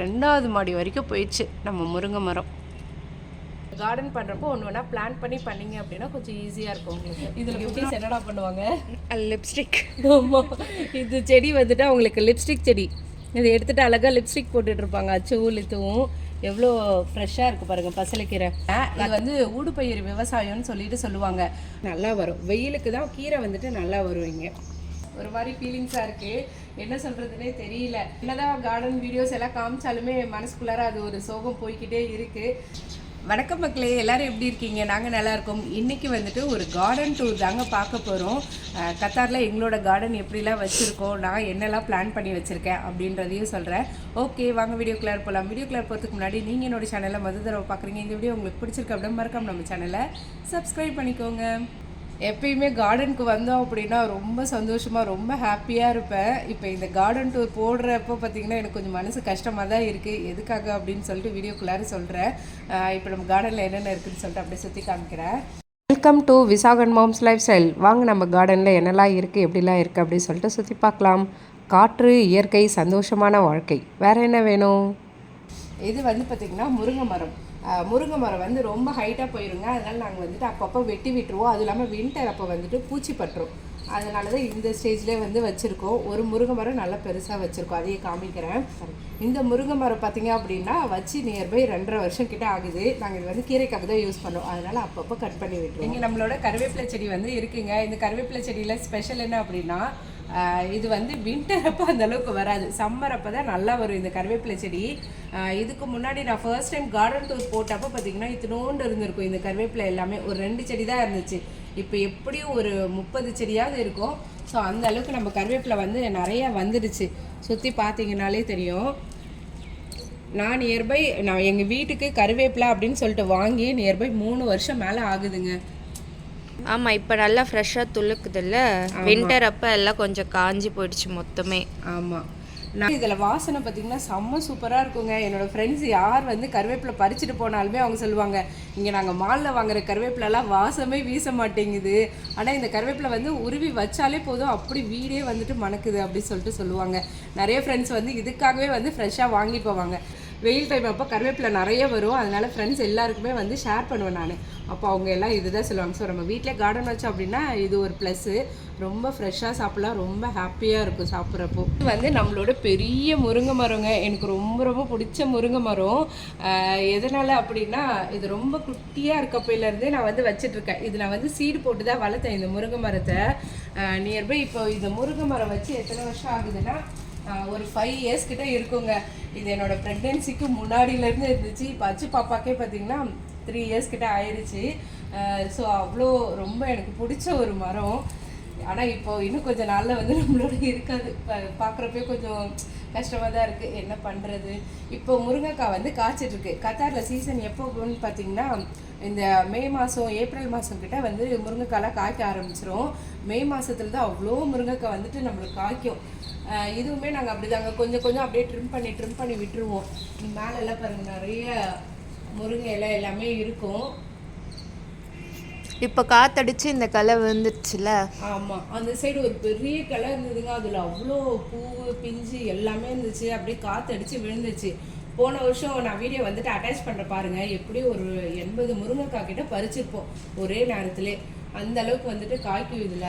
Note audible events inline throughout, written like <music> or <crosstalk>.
ரெண்டாவது மாடி வரைக்கும் போயிடுச்சு நம்ம முருங்கை மரம். கார்டன் பண்ணுறப்போ ஒன்று வேணால் பிளான் பண்ணி பண்ணீங்க அப்படின்னா கொஞ்சம் ஈஸியாக இருக்கும் உங்களுக்கு. இதில் குட்டீஸ் என்னடா பண்ணுவாங்க? லிப்ஸ்டிக் ஆமாம் இது செடி வந்துட்டு அவங்களுக்கு லிப்ஸ்டிக் செடி. இதை எடுத்துட்டு அழகாக லிப்ஸ்டிக் போட்டுட்டு இருப்பாங்க. அச்சுவும் லித்துவும் எவ்வளோ ஃப்ரெஷ்ஷாக இருக்குது பாருங்கள் பசலைக்கீரை. இது வந்து ஊடுபயிர் விவசாயம்னு சொல்லிட்டு சொல்லுவாங்க. நல்லா வரும். வெயிலுக்கு தான் கீரை வந்துட்டு நல்லா வரும் இங்கே. ஒரு மாதிரி ஃபீலிங்ஸாக இருக்குது என்ன சொல்கிறதுனே தெரியல. என்னதான் கார்டன் வீடியோஸ் எல்லாம் காமிச்சாலுமே மனசுக்குள்ளார அது ஒரு சோகம் போய்க்கிட்டே இருக்குது வணக்கம் மக்களே எல்லாரும் எப்படி இருக்கீங்க? நாங்கள் நல்லாயிருக்கோம் இன்றைக்கி வந்துட்டு ஒரு கார்டன் டூர் தாங்க பார்க்க போகிறோம் கத்தாரில் எங்களோட கார்டன் எப்படிலாம் வச்சுருக்கோம் நான் என்னெல்லாம் பிளான் பண்ணி வச்சுருக்கேன் அப்படின்றதையும் சொல்கிறேன் ஓகே வாங்க வீடியோ கிளியர் போகலாம் வீடியோ கிளியர் போகிறதுக்கு முன்னாடி நீங்கள் என்னோட சேனலை மது தடவை பார்க்குறீங்க. இந்த வீடியோ உங்களுக்கு பிடிச்சிருக்கு அப்படின்னா மறக்காம நம்ம சேனலை சப்ஸ்கிரைப் பண்ணிக்கோங்க. எப்பயுமே கார்டனுக்கு வந்தோம் அப்படின்னா ரொம்ப சந்தோஷமாக ரொம்ப ஹாப்பியாக இருப்பேன். இப்போ இந்த கார்டன் டூர் போடுறப்போ பார்த்தீங்கன்னா எனக்கு கொஞ்சம் மனசு கஷ்டமாக தான் இருக்குது எதுக்காக அப்படின்னு சொல்லிட்டு வீடியோக்குள்ளார சொல்கிறேன் இப்போ நம்ம கார்டனில் என்னென்ன இருக்குதுன்னு சொல்லிட்டு அப்படியே சுற்றி காமிக்கிறேன். Welcome to Visakan moms lifestyle வாங்க நம்ம கார்டனில் என்னெல்லாம் இருக்குது எப்படிலாம் இருக்குது அப்படின்னு சொல்லிட்டு சுற்றி பார்க்கலாம். காற்று இயற்கை சந்தோஷமான வாழ்க்கை. வேறு என்ன வேணும்? இது வந்து பார்த்திங்கன்னா முருங்கை மரம். முருங்கை மரம் வந்து ரொம்ப ஹைட்டாக போயிருங்க. அதனால் நாங்கள் வந்துட்டு அப்பப்போ வெட்டி விட்டுருவோம். அதுவும் இல்லாமல் வின்டர் அப்போ வந்துட்டு பூச்சி பட்டுரும். அதனால தான் இந்த ஸ்டேஜ்லேயே வந்து வச்சுருக்கோம். ஒரு முருங்கை மரம் நல்லா பெருசாக வச்சுருக்கோம். அதையே காமிக்கிறேன். இந்த முருங்கை மரம் பார்த்திங்க அப்படின்னா வச்சு நியர்பை ரெண்டரை வருஷம் கிட்ட ஆகுது. நாங்கள் இது வந்து கீரைக்காக தான் யூஸ் பண்ணோம். அதனால் அப்பப்போ கட் பண்ணி விட்டுருவோம். இங்கே நம்மளோட கருவேப்பிலை செடி வந்து இருக்குங்க. இந்த கருவேப்பிலை செடியில் ஸ்பெஷல் என்ன அப்படின்னா இது வந்து வின்டர் அப்போ அந்த அளவுக்கு வராது. சம்மர் அப்போ தான் நல்லா வரும் இந்த கருவேப்பிலை செடி. இதுக்கு முன்னாடி நான் ஃபர்ஸ்ட் டைம் கார்டன் டூர் போட்டப்போ பார்த்தீங்கன்னா இத்தினோண்டு இருந்திருக்கும் இந்த கருவேப்பிலை எல்லாமே. ஒரு ரெண்டு செடி தான் இருந்துச்சு. இப்போ எப்படியும் ஒரு முப்பது செடியாவது இருக்கும். ஸோ அந்த அளவுக்கு நம்ம கருவேப்பிலை வந்து நிறைய வந்துடுச்சு. சுற்றி பார்த்தீங்கனாலே தெரியும். நான் நியர்பை நான் எங்கள் வீட்டுக்கு கருவேப்பிலை அப்படின்னு சொல்லிட்டு வாங்கி நியர்பை மூணு வருஷம் மேலே ஆகுதுங்க. ஆமா இப்ப நல்லா ஃப்ரெஷ்ஷா துளுக்குதுல்ல? வின்டர் அப்ப எல்லாம் கொஞ்சம் காஞ்சி போயிடுச்சு மொத்தமே. ஆமாம் நான் இதில் வாசனை பார்த்தீங்கன்னா செம்ம சூப்பராக இருக்குங்க. என்னோட ஃப்ரெண்ட்ஸ் யார் வந்து கருவேப்பிலை பறிச்சுட்டு போனாலுமே அவங்க சொல்லுவாங்க இங்கே நாங்கள் மாலில் வாங்குற கருவேப்பிலெல்லாம் வாசமே வீச மாட்டேங்குது. ஆனால் இந்த கருவேப்பிலை வந்து உருவி வச்சாலே போதும். அப்படி வீடே வந்துட்டு மணக்குது. அப்படி சொல்லிட்டு சொல்லுவாங்க. நிறைய ஃப்ரெண்ட்ஸ் வந்து இதுக்காகவே வந்து ஃப்ரெஷ்ஷாக வாங்கிட்டு போவாங்க. வெயில் டைம் அப்போ கருவேப்பிலை நிறைய வரும். அதனால ஃப்ரெண்ட்ஸ் எல்லாருக்குமே வந்து ஷேர் பண்ணுவேன் நான். அப்போ அவங்க எல்லாம் இதுதான் சொல்லுவாங்க. ஸோ நம்ம வீட்டில் கார்டன் வச்சோம் அப்படின்னா இது ஒரு ப்ளஸ்ஸு ரொம்ப ஃப்ரெஷ்ஷாக சாப்பிடலாம். ரொம்ப ஹாப்பியாக இருக்கும் சாப்பிட்றப்போ. இது வந்து நம்மளோட பெரிய முருங்கை மரங்க. எனக்கு ரொம்ப ரொம்ப பிடிச்ச முருங்கை மரம். எதனால் அப்படின்னா இது ரொம்ப குட்டியாக இருக்கப்பையிலேருந்தே நான் வந்து வச்சிட்ருக்கேன் இது நான் வந்து சீடு போட்டு தான் வளர்த்தேன் இந்த முருங்கை மரத்தை. நியர்பை இப்போ இந்த முருங்கை மரம் வச்சு எத்தனை வருஷம் ஆகுதுன்னா ஒரு ஃபைவ் இயர்ஸ் கிட்ட இருக்குங்க. இது என்னோட ப்ரெக்னென்சிக்கு முன்னாடியிலேருந்து இருந்துச்சு. இப்போ அச்சு பாப்பாக்கே பார்த்தீங்கன்னா த்ரீ இயர்ஸ் கிட்ட ஆயிடுச்சு ஸோ அவ்வளோ ரொம்ப எனக்கு பிடிச்ச ஒரு மரம். ஆனால் இப்போ இன்னும் கொஞ்சம் நாளில் வந்து நம்மளோட இருக்காது. பார்க்குறப்பே கொஞ்சம் கஷ்டமாக தான் இருக்குது என்ன பண்ணுறது இப்போ முருங்கைக்காய் வந்து காய்ச்சிட்டு இருக்கு கத்தாரில் சீசன் எப்போன்னு பார்த்தீங்கன்னா இந்த மே மாதம் ஏப்ரல் மாதம் கிட்ட வந்து முருங்கைக்காய்லாம் காய்க்க ஆரம்பிச்சிரும். மே மாதத்துல தான் அவ்வளோ முருங்கைக்காய் வந்துட்டு நம்மளுக்கு காய்க்கும். இதுவுமே நாங்கள் அப்படிதாங்க. கொஞ்சம் கொஞ்சம் அப்படியே ட்ரிம் பண்ணி ட்ரிம் பண்ணி விட்டுருவோம். மேலெல்லாம் பாருங்க நிறைய முருங்கை இலை எல்லாமே இருக்கும். இப்ப காத்தடிச்சு இந்த களை வந்துருச்சுல ஆமாம் அந்த சைடு ஒரு பெரிய கிளை இருந்ததுங்க. அதில் அவ்வளோ பூ பிஞ்சு எல்லாமே இருந்துச்சு. அப்படியே காற்றடிச்சு விழுந்துச்சு. போன வருஷம் நான் வீடியோ வந்துட்டு அட்டாச் பண்ணுற பாருங்க. எப்படி ஒரு எண்பது முருங்கைக்காய் கிட்ட பறிச்சிருப்போம் ஒரே நேரத்திலே. அந்த அளவுக்கு வந்துட்டு காய்க்கும் இதில்.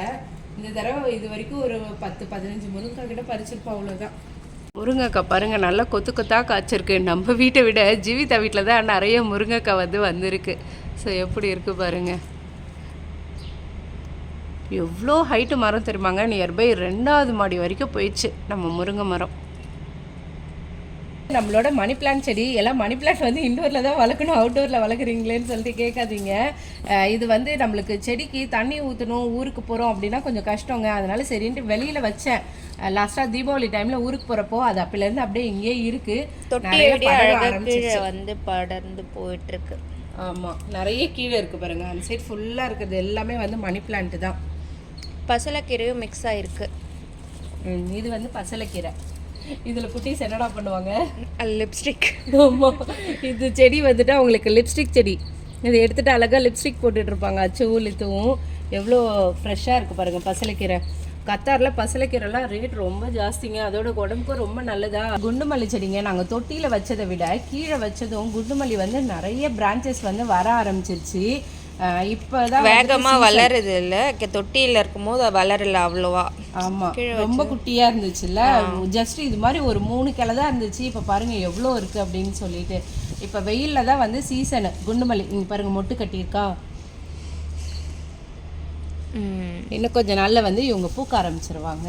இந்த தடவை இது வரைக்கும் ஒரு பத்து பதினஞ்சு முருங்கைக்காய் கிட்ட பறிச்சிருப்போம் அவ்வளோதான் முருங்கைக்காய் பாருங்க நல்லா கொத்து கொத்தாக காய்ச்சிருக்கு. நம்ம வீட்டை விட ஜீவிதா வீட்டில் தான் நிறைய முருங்கைக்காய் வந்து வந்திருக்கு. ஸோ எப்படி இருக்கு பாருங்க. எவ்வளோ ஹைட்டு மரம் தெரியுமாங்க? நியர்பை ரெண்டாவது மாடி வரைக்கும் போயிடுச்சு நம்ம முருங்கை மரம். நம்மளோட மணி பிளான்ட் செடி எல்லாம் மணி பிளான்ட் வந்து இண்டோரில் தான் வளர்க்கணும் அவுட்டோரில் வளர்க்குறீங்களேன்னு சொல்லிட்டு கேட்காதீங்க. இது வந்து நம்மளுக்கு செடிக்கு தண்ணி ஊற்றணும் ஊருக்கு போகிறோம் அப்படின்னா கொஞ்சம் கஷ்டங்க. அதனால சரின்ட்டு வெளியில் வச்சேன். லாஸ்ட்டாக தீபாவளி டைமில் ஊருக்கு போகிறப்போ அது அப்போலேருந்து அப்படியே இங்கேயே இருக்குது வந்து படர்ந்து போயிட்டு இருக்கு ஆமாம் நிறைய கீழே இருக்குது பாருங்க. அந்த சைடு ஃபுல்லாக இருக்கிறது எல்லாமே வந்து மணி பிளான்ட் தான். பசலைக்கீரையும் மிக்ஸ் ஆயிருக்கு. ம், இது வந்து பசலைக்கீரை. இதில் குட்டீஸ் என்னடா பண்ணுவாங்க? லிப்ஸ்டிக் ஆமாம் இது செடி வந்துட்டு அவங்களுக்கு லிப்ஸ்டிக் செடி. இதை எடுத்துட்டு அழகாக லிப்ஸ்டிக் போட்டுட்டு இருப்பாங்க. அச்சுவும் லித்துவும் எவ்வளோ ஃப்ரெஷ்ஷாக இருக்குது பாருங்கள் பசலைக்கீரை. கத்தாரில் பசலைக்கீரைலாம் ரேட் ரொம்ப ஜாஸ்திங்க. அதோட உடம்புக்கும் ரொம்ப நல்லதா? குண்டுமல்லி செடிங்க நாங்கள் தொட்டியில் வச்சதை விட கீழே வச்சதும் குண்டுமல்லி வந்து நிறைய பிரான்ச்சஸ் வந்து வர ஆரம்பிச்சிருச்சு. இப்பதான் வேகமா வளருது இல்ல தொட்டியில இருக்கும்போது வளரல அவ்வளோவா. ஆமா. ரொம்ப குட்டியா இருந்துச்சுல்ல? ஜஸ்ட் இது மாதிரி ஒரு மூணு கிளை தான் இருந்துச்சு. இப்ப பாருங்க எவ்வளோ இருக்கு அப்படின்னு சொல்லிட்டு. இப்ப வெயில்ல தான் வந்து சீசனு குண்டுமல்லி இங்க பாருங்க மொட்டு கட்டியிருக்கா. இன்னும் கொஞ்ச நாள்ல வந்து இவங்க பூக்க ஆரம்பிச்சிருவாங்க.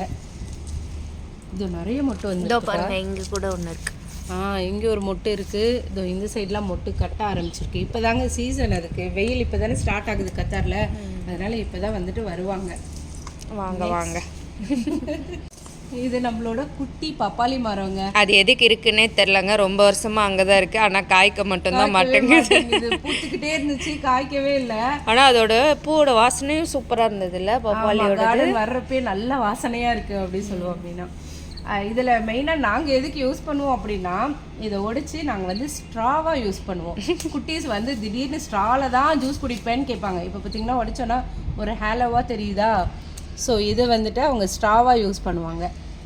இது நிறைய மொட்டு வந்து பாருங்க இங்க கூட ஒண்ணு இருக்கு. ஆ இங்கே ஒரு மொட்டு இருக்கு. இதோ இந்த சைட்லாம் மொட்டு கட்ட ஆரம்பிச்சிருக்கு. இப்போதாங்க சீசன் அதுக்கு. வெயில் இப்போ தானே ஸ்டார்ட் ஆகுது கத்தாரில். அதனால இப்போ தான் வந்துட்டு வருவாங்க. வாங்க வாங்க. இது நம்மளோட குட்டி பப்பாளி மரங்க. அது எதுக்கு இருக்குன்னே தெரிலங்க ரொம்ப வருஷமா அங்கதான் இருக்கு. ஆனா காய்க்க மட்டும்தான் மாட்டேங்குது. பூத்துக்கிட்டே இருந்துச்சு. காய்க்கவே இல்லை. ஆனா அதோட பூவோட வாசனையும் சூப்பரா இருந்தது இல்ல பப்பாளியோட வர்றப்பே நல்ல வாசனையா இருக்கு அப்படின்னு சொல்லுவோம் அப்படின்னா. இதுல மெயினா நாங்க எதுக்கு யூஸ் பண்ணுவோம் அப்படின்னா இதை ஒடிச்சு நாங்க வந்து ஸ்ட்ராவா யூஸ் பண்ணுவோம். <laughs> குட்டீஸ் வந்து திடீர்னு ஸ்ட்ரால தான் ஜூஸ் குடிப்பேன்னு கேட்பாங்க. இப்போ பார்த்தீங்கன்னா உடைச்சோன்னா ஒரு ஹேலோவா தெரியுதா? ஸோ இது வந்துட்டு அவங்க ஸ்ட்ராவாக யூஸ் பண்ணுவாங்க.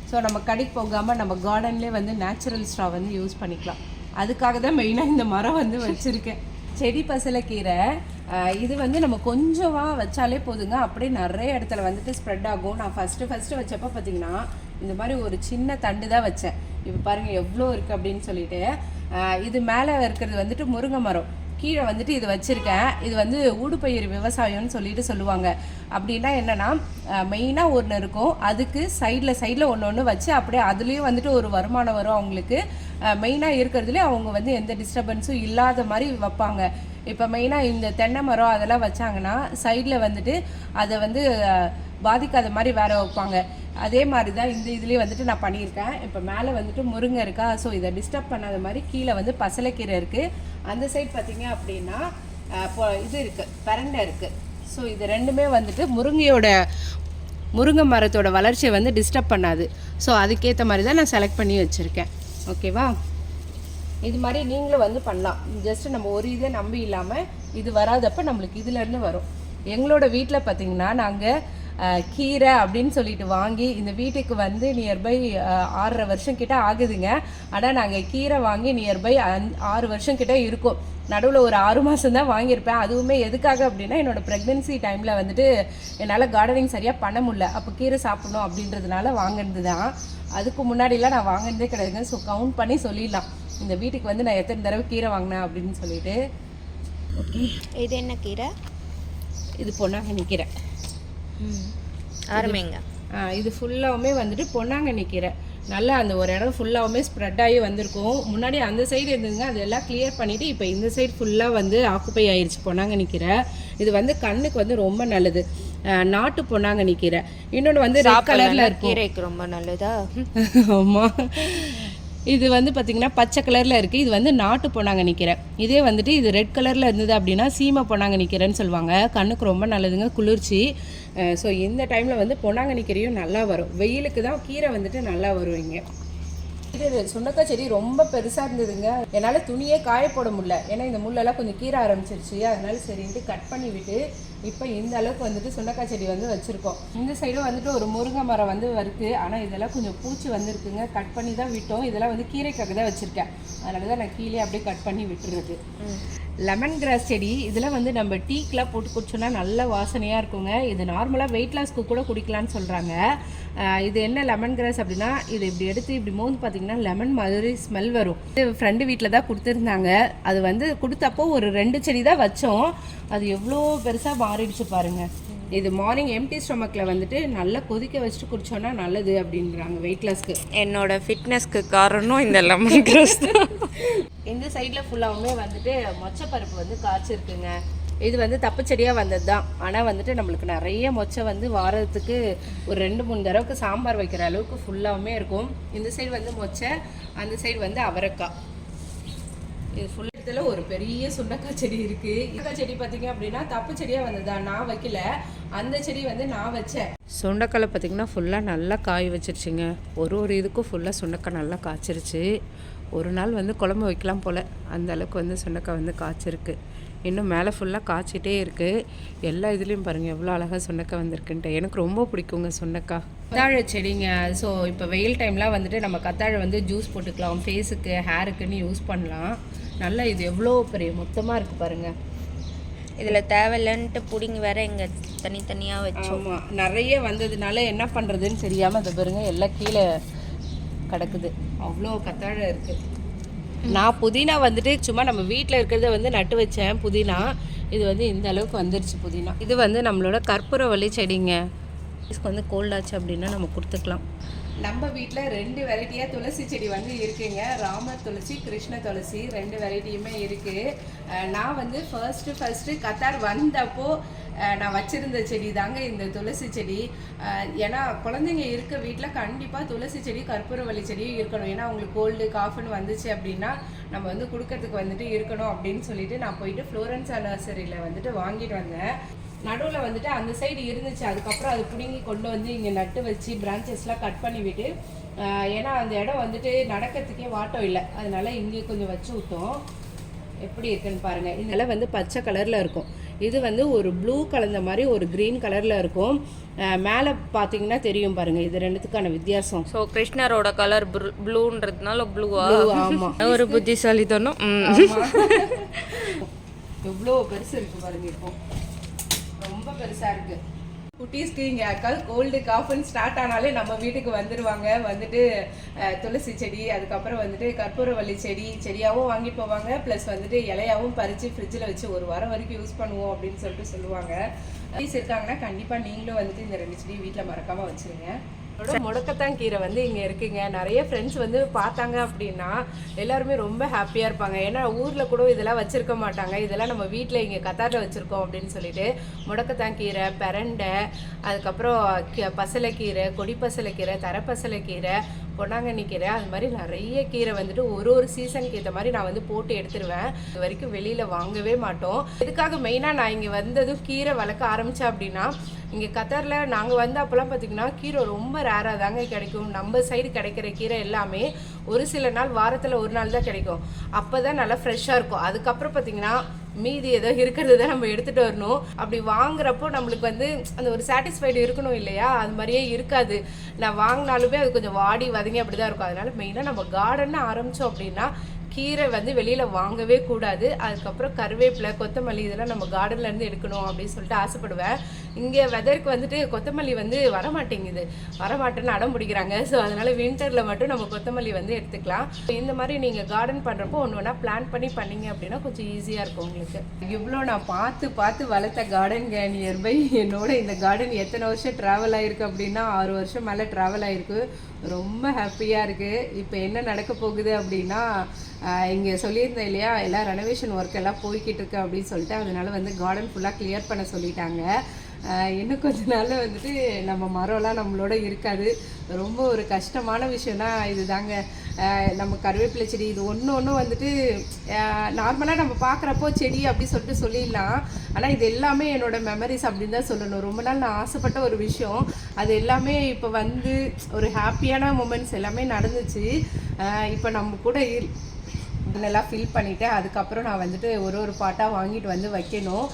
ஸோ நம்ம கடைக்கு போகாமல் நம்ம கார்டன்லேயே வந்து நேச்சுரல் ஸ்ட்ரா வந்து யூஸ் பண்ணிக்கலாம். அதுக்காக தான் மெயினாக இந்த மரம் வந்து வச்சுருக்கேன். செடி பசலைக்கீரை இது வந்து நம்ம கொஞ்சமாக வச்சாலே போதுங்க. அப்படியே நிறைய இடத்துல வந்துட்டு ஸ்ப்ரெட் ஆகும். நான் ஃபஸ்ட்டு ஃபஸ்ட்டு வச்சப்போ பார்த்தீங்கன்னா இந்த மாதிரி ஒரு சின்ன தண்டு தான் வச்சேன். இப்போ பாருங்கள் எவ்வளோ இருக்குது அப்படின்னு சொல்லிட்டு இது மேலே இருக்கிறது வந்துட்டு முருங்கை மரம். கீழே வந்துட்டு இது வச்சுருக்கேன். இது வந்து ஊடுபயிர் விவசாயம்னு சொல்லிட்டு சொல்லுவாங்க. அப்படின்னா என்னென்னா மெயினாக ஒன்று இருக்கும். அதுக்கு சைடில் சைடில் ஒன்று ஒன்று வச்சு அப்படியே அதுலேயும் வந்துட்டு ஒரு வருமானம் வரும் அவங்களுக்கு. மெயினாக இருக்கிறதுலே அவங்க வந்து எந்த டிஸ்டர்பன்ஸும் இல்லாத மாதிரி வைப்பாங்க. இப்போ மெயினாக இந்த தென்னை மரம் அதெல்லாம் வச்சாங்கன்னா சைடில் வந்துட்டு அதை வந்து பாதிக்காத மாதிரி வேற வைப்பாங்க. அதே மாதிரி தான் இந்த இதுலேயே வந்துட்டு நான் பண்ணியிருக்கேன். இப்போ மேலே வந்துட்டு முருங்கை இருக்கா? ஸோ இதை டிஸ்டர்ப் பண்ணாத மாதிரி கீழே வந்து பசலைக்கீரை இருக்குது அந்த சைட் பார்த்தீங்க அப்படின்னா இது இருக்குது பரண்டை இருக்குது ஸோ இது ரெண்டுமே வந்துட்டு முருங்கையோட முருங்கை மரத்தோட வளர்ச்சியை வந்து டிஸ்டர்ப் பண்ணாது. ஸோ அதுக்கேற்ற மாதிரி தான் நான் செலக்ட் பண்ணி வச்சுருக்கேன். ஓகேவா இது மாதிரி நீங்களும் வந்து பண்ணலாம். ஜஸ்ட்டு நம்ம ஒரு இதே நம்பி இல்லாமல் இது வராதப்போ நம்மளுக்கு இதுலேருந்து வரும். எங்களோட வீட்டில் பார்த்திங்கன்னா நாங்கள் கீரை அப்படின்னு சொல்லிட்டு வாங்கி இந்த வீட்டுக்கு வந்து நியர்பை ஆறரை வருஷம் கிட்ட ஆகுதுங்க. ஆனால் நாங்கள் கீரை வாங்கி நியர்பை ஆறு வருஷம் கிட்ட இருக்கும். நடுவில் ஒரு ஆறு மாதம் தான் வாங்கியிருப்பேன். அதுவுமே எதுக்காக அப்படின்னா என்னோட ப்ரெக்னென்சி டைமில் வந்துட்டு என்னால் கார்டனிங் சரியாக பண்ண முடியல. அப்போ கீரை சாப்பிடணும் அப்படின்றதுனால வாங்கினது தான். அதுக்கு முன்னாடிலாம் நான் வாங்கினதே கிடையாதுங்க. ஸோ கவுண்ட் பண்ணி சொல்லிடலாம். இந்த வீட்டுக்கு வந்து நான் எத்தனை தடவை கீரை வாங்கினேன் அப்படின்னு சொல்லிட்டு. இது என்ன கீரை? இது பொன்னாங்கண்ணி கீரை. ஆரம்பிங்க. ஆ, இது ஃபுல்லாகவுமே வந்துட்டு பொன்னாங்கண்ணி கீரை. நல்லா அந்த ஒரு இடம் ஃபுல்லாகவுமே ஸ்ப்ரெட் ஆகி வந்திருக்கும். முன்னாடி அந்த சைடு இருந்ததுங்க அதெல்லாம் கிளியர் பண்ணிவிட்டு இப்போ இந்த சைடு ஃபுல்லாக வந்து ஆக்குப்பை ஆயிடுச்சு பொன்னாங்கண்ணி கீரை. இது வந்து கண்ணுக்கு வந்து ரொம்ப நல்லது. நாட்டு பொன்னாங்கண்ணி கீரை. இன்னொன்று வந்து ரெட் கலரில் இருக்கும். கீரைக்கு ரொம்ப நல்லதா? <laughs> ஆமாம் இது வந்து பார்த்திங்கன்னா பச்சை கலரில் இருக்குது இது வந்து நாட்டு பொன்னாங்கண்ணி கீரை இதே வந்துட்டு இது ரெட் கலரில் இருந்தது அப்படின்னா சீமை பொன்னாங்க நிற்கிறேன்னு சொல்லுவாங்க. கண்ணுக்கு ரொம்ப நல்லதுங்க குளிர்ச்சி. ஸோ இந்த டைமில் வந்து பொன்னாங்கண்ணி கீரையும் நல்லா வரும். வெயிலுக்கு தான் கீரை வந்துட்டு நல்லா வரும் இங்கே சுண்டக்காய் செடி ரொம்ப பெருசாக இருந்ததுங்க. என்னால் துணியே காய போட முடியல. ஏன்னா இந்த முள்ளெல்லாம் கொஞ்சம் கீற ஆரம்பிச்சிருச்சு. அதனால சரின்ட்டு கட் பண்ணி விட்டு இப்போ இந்த அளவுக்கு வந்துட்டு சுண்டக்காய் செடி வந்து வச்சுருக்கோம். இந்த சைடும் வந்துட்டு ஒரு முருங்கை மரம் வந்து வருது. ஆனால் இதெல்லாம் கொஞ்சம் பூச்சி வந்திருக்குங்க. கட் பண்ணி தான் விட்டோம். இதெல்லாம் வந்து கீரைக்காக தான் வச்சுருக்கேன். அதனால தான் நான் கீழே அப்படியே கட் பண்ணி விட்டுறது. லெமன் கிராஸ் செடி இதில் வந்து நம்ம டீக்கெலாம் போட்டு குடிச்சோன்னா நல்ல வாசனையாக இருக்குங்க. இது நார்மலாக வெயிட் லாஸ்க்கு கூட குடிக்கலான்னு சொல்கிறாங்க இது என்ன லெமன் கிராஸ் அப்படின்னா இது இப்படி எடுத்து இப்படி மோந்து பார்த்தீங்கன்னா லெமன் மாதிரி ஸ்மெல் வரும். இது ஃப்ரெண்டு வீட்டில் தான் கொடுத்துருந்தாங்க. அது வந்து கொடுத்தப்போ ஒரு ரெண்டு செடி தான் வச்சோம். அது எவ்வளோ பெருசாக மாறிடுச்சு பாருங்க. இது மார்னிங் எம்டி ஸ்டொமக்கில் வந்துட்டு நல்லா கொதிக்க வச்சுட்டு குடிச்சோன்னா நல்லது அப்படின்றாங்க வெயிட் லாஸ்க்கு என்னோட ஃபிட்னஸ்க்கு காரணம் இந்த லெமன் கிராஸ் தான். <laughs> இந்த சைடில் ஃபுல்லாகவுமே வந்துட்டு மொச்சப்பருப்பு வந்து காய்ச்சிருக்குங்க. இது வந்து தப்பு செடியாக வந்தது தான் ஆனால் வந்துட்டு நம்மளுக்கு நிறைய மொச்சை வந்து வாரத்துக்கு ஒரு ரெண்டு மூணு தடவைக்கு சாம்பார் வைக்கிற அளவுக்கு ஃபுல்லாகவுமே இருக்கும். இந்த சைடு வந்து மொச்சை அந்த சைடு வந்து அவரைக்காய். இது ஃபுல் இடத்துல ஒரு பெரிய சுண்டக்காய் செடி இருக்கு. சுண்டக்காய் செடி பார்த்தீங்க அப்படின்னா தப்பு செடியாக வந்ததா நான் வைக்கல. அந்த செடி வந்து நான் வச்சேன். சுண்டைக்காய் பார்த்தீங்கன்னா ஃபுல்லாக நல்லா காய் வச்சிருச்சுங்க. ஒரு ஒரு இதுக்கும் ஃபுல்லாக சுண்டக்காய் நல்லா காய்ச்சிருச்சு. ஒரு நாள் வந்து குழம்பு வைக்கலாம் போல். அந்த அளவுக்கு வந்து சுண்டக்காய் வந்து காய்ச்சிருக்கு. இன்னும் மேலே ஃபுல்லாக காய்ச்சிட்டே இருக்குது எல்லா இதுலேயும் பாருங்கள் எவ்வளோ அழகாக சொன்னக்காய் வந்திருக்குன்ட்டு. எனக்கு ரொம்ப பிடிக்குங்க சொன்னக்காய் கத்தாழை செடிங்க. ஸோ இப்போ வெயில் டைம்லாம் வந்துட்டு நம்ம கத்தாழை வந்து ஜூஸ் போட்டுக்கலாம் ஃபேஸுக்கு ஹேருக்குன்னு யூஸ் பண்ணலாம். நல்லா இது எவ்வளோ பெரிய மொத்தமாக இருக்குது பாருங்கள் இதில் தேவையில்லைன்ட்டு பிடிங்கி வேற இங்கே தனித்தனியாக வச்சோம். ஆமாம் நிறைய வந்ததுனால என்ன பண்ணுறதுன்னு தெரியாமல் அதை பாருங்க எல்லாம் கீழே கிடக்குது. அவ்வளோ கத்தாழை இருக்குது நான் புதினா வந்துட்டு சும்மா நம்ம வீட்டில் இருக்கிறத வந்து நட்டு வச்சேன் புதினா. இது வந்து இந்த அளவுக்கு வந்துருச்சு புதினா. இது வந்து நம்மளோட கற்பூரவள்ளி செடிங்க. இதுக்கு வந்து கோல்ட் ஆச்சு அப்படின்னா நம்ம கொடுத்துக்கலாம். நம்ம வீட்டில் ரெண்டு வெரைட்டியாக துளசி செடி வந்து இருக்குங்க. ராமர் துளசி கிருஷ்ண துளசி ரெண்டு வெரைட்டியுமே இருக்குது நான் வந்து ஃபர்ஸ்ட்டு ஃபர்ஸ்ட்டு கத்தார் வந்தப்போ நான் வச்சிருந்த செடி தாங்க இந்த துளசி செடி. ஏன்னா குழந்தைங்க இருக்க வீட்டில் கண்டிப்பாக துளசி செடி கற்பூரவள்ளி செடியும் இருக்கணும். ஏன்னா அவங்களுக்கு கோல்டு காஃப்னு வந்துச்சு அப்படின்னா நம்ம வந்து கொடுக்கறதுக்கு வந்துட்டு இருக்கணும் அப்படின்னு சொல்லிட்டு நான் போயிட்டு ஃப்ளோரன்ஸா நர்சரியில் வந்துட்டு வாங்கிட்டு வந்தேன். நடுவில் வந்துட்டு அந்த சைடு இருந்துச்சு. அதுக்கப்புறம் அது பிடுங்கி கொண்டு வந்து இங்கே நட்டு வச்சு பிரான்ச்சஸ்லாம் கட் பண்ணிவிட்டு ஏன்னா அந்த இடம் வந்துட்டு நடக்கிறதுக்கே வாட்டம் இல்லை. அதனால இங்கே கொஞ்சம் வச்சு விட்டோம். எப்படி இருக்குன்னு பாருங்கள் இதெல்லாம் வந்து பச்சை கலரில் இருக்கும். இது வந்து ஒரு ப்ளூ கலந்த மாதிரி ஒரு க்ரீன் கலரில் இருக்கும். மேலே பார்த்தீங்கன்னா தெரியும் பாருங்க இது ரெண்டுத்துக்கான வித்தியாசம். ஸோ கிருஷ்ணரோட கலர் ப்ளூன்றதுனால ப்ளூவா Blue, ஆமா. <laughs> ஒரு புத்திசாலித்தனம். ம். எவ்வளோ பெருசு இருக்கு பாருங்க இப்போ. ரொம்ப பெருசா இருக்கு. குட்டீஸ்க்கு இங்கே அக்கால் கோல்டு காஃபுன்னு ஸ்டார்ட் ஆனாலே நம்ம வீட்டுக்கு வந்துடுவாங்க வந்துட்டு துளசி செடி அதுக்கப்புறம் வந்துட்டு கற்பூரவள்ளி செடி செடியாகவும் வாங்கி போவாங்க. ப்ளஸ் வந்துட்டு இலையாகவும் பறித்து ஃப்ரிட்ஜில் வச்சு ஒரு வாரம் வரைக்கும் யூஸ் பண்ணுவோம் அப்படின்னு சொல்லிட்டு சொல்லுவாங்க. குட்டீஸ் இருக்காங்கன்னா கண்டிப்பாக நீங்களும் வந்துட்டு இந்த ரெண்டு செடியும் வீட்டில் மறக்காமல் வச்சுருங்க. முடக்கத்தான் கீரை வந்து இங்கே இருக்குங்க. நிறைய ஃப்ரெண்ட்ஸ் வந்து பார்த்தாங்க அப்படின்னா எல்லாருமே ரொம்ப ஹாப்பியாக இருப்பாங்க. ஏன்னா ஊரில் கூட இதெல்லாம் வச்சுருக்க மாட்டாங்க. இதெல்லாம் நம்ம வீட்டில் இங்கே கத்தாரில் வச்சுருக்கோம் அப்படின்னு சொல்லிட்டு முடக்கத்தான் கீரை பெரண்டை அதுக்கப்புறம் கீ- பசலைக்கீரை கொடி பசலைக்கீரை தரப்பசலைக்கீரை பொன்னாங்கண்ணி கீரை அது மாதிரி நிறைய கீரை வந்துட்டு ஒரு ஒரு சீசனுக்கு ஏற்ற மாதிரி நான் வந்து போட்டு எடுத்துருவேன். இது வரைக்கும் வெளியில் வாங்கவே மாட்டோம். இதுக்காக மெயினாக நான் இங்கே வந்ததும் கீரை வளர்க்க ஆரம்பித்தேன் அப்படின்னா இங்கே கத்தாரில் நாங்கள் வந்து அப்போல்லாம் பார்த்திங்கன்னா கீரை ரொம்ப ரேராக தாங்க கிடைக்கும். நம்ம சைடு கிடைக்கிற கீரை எல்லாமே ஒரு சில நாள் வாரத்தில் ஒரு நாள் தான் கிடைக்கும். அப்போ தான் நல்லா ஃப்ரெஷ்ஷாக இருக்கும். அதுக்கப்புறம் பார்த்திங்கன்னா மீதி ஏதோ இருக்கிறது தான் நம்ம எடுத்துகிட்டு வரணும். அப்படி வாங்குறப்போ நம்மளுக்கு வந்து அந்த ஒரு சாட்டிஸ்ஃபைடு இருக்கணும் இல்லையா? அது மாதிரியே இருக்காது. நான் வாங்கினாலுமே அது கொஞ்சம் வாடி வதங்கி அப்படி தான் இருக்கும். அதனால மெயினாக நம்ம கார்டன் ஆரம்பித்தோம் அப்படின்னா கீரை வந்து வெளியில் வாங்கவே கூடாது. அதுக்கப்புறம் கருவேப்பிலை கொத்தமல்லி இதெல்லாம் நம்ம கார்டன்லேருந்து இருந்து எடுக்கணும் அப்படின்னு சொல்லிட்டு ஆசைப்படுவேன். இங்கே வெதருக்கு வந்துட்டு கொத்தமல்லி வந்து வரமாட்டேங்குது. வரமாட்டேன்னு அடம் பிடிக்கிறாங்க ஸோ அதனால் வின்டரில் மட்டும் நம்ம கொத்தமல்லி வந்து எடுத்துக்கலாம். இந்த மாதிரி நீங்கள் கார்டன் பண்ணுறப்போ ஒன்று ஒன்றா பிளான் பண்ணி பண்ணீங்க அப்படின்னா கொஞ்சம் ஈஸியாக இருக்கும் உங்களுக்கு. இவ்வளோ நான் பார்த்து பார்த்து வளர்த்த கார்டன்ங்க நியர்பை என்னோட இந்த கார்டன் எத்தனை வருஷம் ட்ராவல் ஆயிருக்கு அப்படின்னா ஆறு வருஷம் மேலே ட்ராவல் ஆயிருக்கு. ரொம்ப ஹாப்பியாக இருக்குது இப்போ என்ன நடக்க போகுது அப்படின்னா இங்கே சொல்லியிருந்தேன் இல்லையா எல்லாம் ரெனோவேஷன் ஒர்க் எல்லாம் போய்கிட்டு இருக்கு அப்படின்னு சொல்லிட்டு அதனால வந்து கார்டன் ஃபுல்லாக கிளியர் பண்ண சொல்லிட்டாங்க. இன்னும் கொஞ்ச நாளில் வந்துட்டு நம்ம மரம்லாம் நம்மளோட இருக்காது. ரொம்ப ஒரு கஷ்டமான விஷயம்னா இதுதாங்க. தாங்க நம்ம கருவேப்பிலை செடி இது ஒன்று ஒன்று வந்துட்டு நார்மலாக நம்ம பார்க்குறப்போ செடி அப்படி சொல்லிட்டு சொல்லிடலாம். ஆனால் இது எல்லாமே என்னோட மெமரிஸ் அப்படின்னு தான் சொல்லணும். ரொம்ப நாள் நான் ஆசைப்பட்ட ஒரு விஷயம். அது எல்லாமே இப்போ வந்து ஒரு ஹாப்பியான மூமெண்ட்ஸ் எல்லாமே நடந்துச்சு. இப்போ நம்ம கூட இரு ஃபில் பண்ணிவிட்டு அதுக்கப்புறம் நான் வந்துட்டு ஒரு ஒரு பாட்டாக வாங்கிட்டு வந்து வைக்கணும்.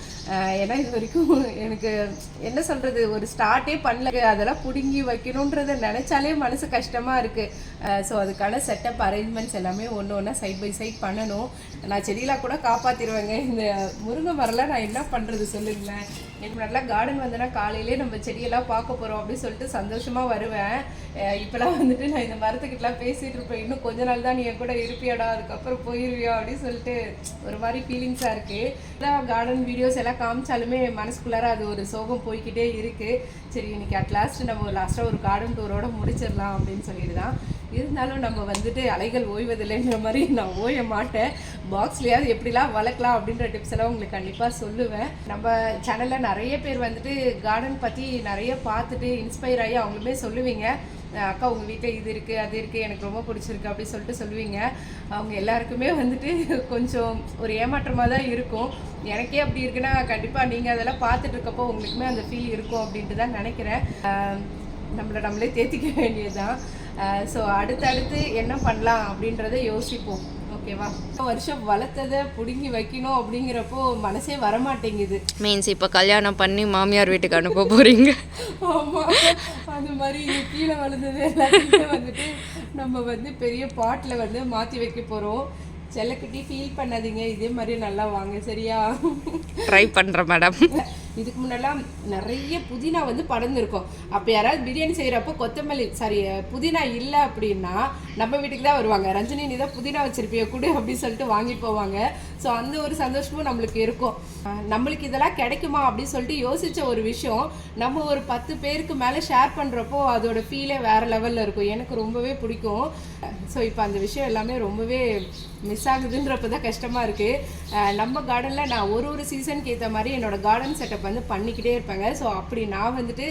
ஏன்னா இது வரைக்கும் எனக்கு என்ன சொல்கிறது ஒரு ஸ்டார்ட்டே பண்ணல. அதெல்லாம் பிடுங்கி வைக்கணுன்றதை நினச்சாலே மனசு கஷ்டமாக இருக்குது ஸோ அதுக்கான செட்டப் அரேஞ்ச்மெண்ட்ஸ் எல்லாமே ஒன்று ஒன்றா சைட் பை சைட் பண்ணணும். நான் செடியெலாம் கூட காப்பாற்றிடுவேங்க இந்த முருங்கை மரம்லாம் நான் என்ன பண்ணுறது சொல்லுங்களேன். எனக்கு நல்லா கார்டன் வந்தேன்னா காலையிலே நம்ம செடியெல்லாம் பார்க்க போகிறோம் அப்படின்னு சொல்லிட்டு சந்தோஷமாக வருவேன். இப்போலாம் வந்துட்டு நான் இந்த மரத்துக்கிட்டலாம் பேசிகிட்டு இருப்பேன். இன்னும் கொஞ்ச நாள் தான் நீ என் கூட இருப்பியாடா அதுக்கப்புறம் போயிருவியா அப்படின்னு சொல்லிட்டு ஒரு மாதிரி ஃபீலிங்ஸாக இருக்குது எல்லாம் கார்டன் வீடியோஸ் எல்லாம் காமிச்சாலுமே மனசுக்குள்ளார அது ஒரு சோகம் போய்க்கிட்டே இருக்குது சரி இன்னைக்கு அட்லாஸ்ட் நம்ம லாஸ்ட்டாக ஒரு கார்டன் டூரோட முடிச்சிடலாம் அப்படின்னு சொல்லிட்டு தான் இருந்தாலும் நம்ம வந்துட்டு அலைகள் ஓய்வதில்லைன்ற மாதிரி நான் ஓய மாட்டேன். பாக்ஸ்லையாவது எப்படிலாம் வளர்க்கலாம் அப்படின்ற டிப்ஸ் எல்லாம் உங்களுக்கு கண்டிப்பாக சொல்லுவேன். நம்ம சேனலில் நிறைய பேர் வந்துட்டு கார்டன் பற்றி நிறைய பார்த்துட்டு இன்ஸ்பயர் ஆகி அவங்களுமே சொல்லுவீங்க. அக்கா உங்கள் வீட்டில் இது இருக்குது அது இருக்குது எனக்கு ரொம்ப பிடிச்சிருக்கு அப்படி சொல்லிட்டு சொல்லுவீங்க. அவங்க எல்லாருக்குமே வந்துட்டு கொஞ்சம் ஒரு ஏமாற்றமாக தான் இருக்கும். எனக்கே அப்படி இருக்குன்னா கண்டிப்பாக நீங்கள் அதெல்லாம் பார்த்துட்டு இருக்கப்போ உங்களுக்குமே அந்த ஃபீல் இருக்கும் அப்படின்ட்டு தான் நினைக்கிறேன். நம்மளை நம்மளே தேத்திக்க வேண்டியதுதான். ஸோ அடுத்தடுத்து என்ன பண்ணலாம் அப்படின்றத யோசிப்போம். ஓகேவா? வருஷம் வளர்த்ததை பிடுங்கி வைக்கணும் அப்படிங்கிறப்போ மனசே வரமாட்டேங்குது. மீன்ஸ் இப்போ கல்யாணம் பண்ணி மாமியார் வீட்டுக்கு அனுப்ப போறீங்க. <laughs> ஆமா. அது மாதிரி கீழே வளர்ந்தது எல்லாத்தையுமே வந்துட்டு நம்ம வந்து பெரிய பாட்டில் வந்து மாற்றி வைக்க போகிறோம் செல்லக்குட்டி ஃபீல் பண்ணாதீங்க. இதே மாதிரி நல்லா வாங்க. சரியா? ட்ரை பண்ணுறேன் மேடம் இதுக்கு முன்னெல்லாம் நிறைய புதினா வந்து படர்ந்துருக்கும். அப்போ யாராவது பிரியாணி செய்கிறப்போ கொத்தமல்லி சாரி புதினா இல்லை அப்படின்னா நம்ம வீட்டுக்கு தான் வருவாங்க. ரஞ்சனி நீ தான் புதினா வச்சிருப்பிய கொடு அப்படின்னு சொல்லிட்டு வாங்கி போவாங்க. ஸோ அந்த ஒரு சந்தோஷமும் நம்மளுக்கு இருக்கும். நம்மளுக்கு இதெல்லாம் கிடைக்குமா அப்படின்னு சொல்லிட்டு யோசிச்ச ஒரு விஷயம் நம்ம ஒரு பத்து பேருக்கு மேலே ஷேர் பண்ணுறப்போ அதோட ஃபீலே வேறு லெவலில் இருக்கும். எனக்கு ரொம்பவே பிடிக்கும். ஸோ இப்போ அந்த விஷயம் எல்லாமே ரொம்பவே மிஸ் ஆகுதுன்றப்ப தான் கஷ்டமாக இருக்குது நம்ம கார்டனில் நான் ஒரு ஒரு சீசனுக்கு ஏற்ற மாதிரி என்னோடய கார்டன் செட்டப் வந்து பண்ணிக்கிட்டே இருப்பாங்க. ஸோ அப்படி நான் வந்துட்டு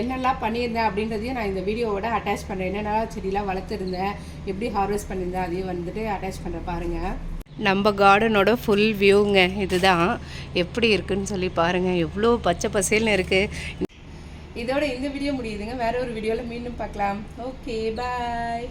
என்னெல்லாம் பண்ணியிருந்தேன் அப்படின்றதையும் நான் இந்த வீடியோவோட அட்டாச் பண்ணுறேன் என்னென்னலாம் செடியெலாம் வளர்த்துருந்தேன் எப்படி ஹார்வெஸ்ட் பண்ணியிருந்தேன் அதையும் வந்துட்டு அட்டாச் பண்ணுற பாருங்கள் நம்ம கார்டனோட ஃபுல் வியூங்க இதுதான். எப்படி இருக்குன்னு சொல்லி பாருங்கள் எவ்வளோ பச்சை பசேல்னு இருக்குது இதோட இந்த வீடியோ முடியுதுங்க. வேற ஒரு வீடியோவில் மீண்டும் பார்க்கலாம். Okay bye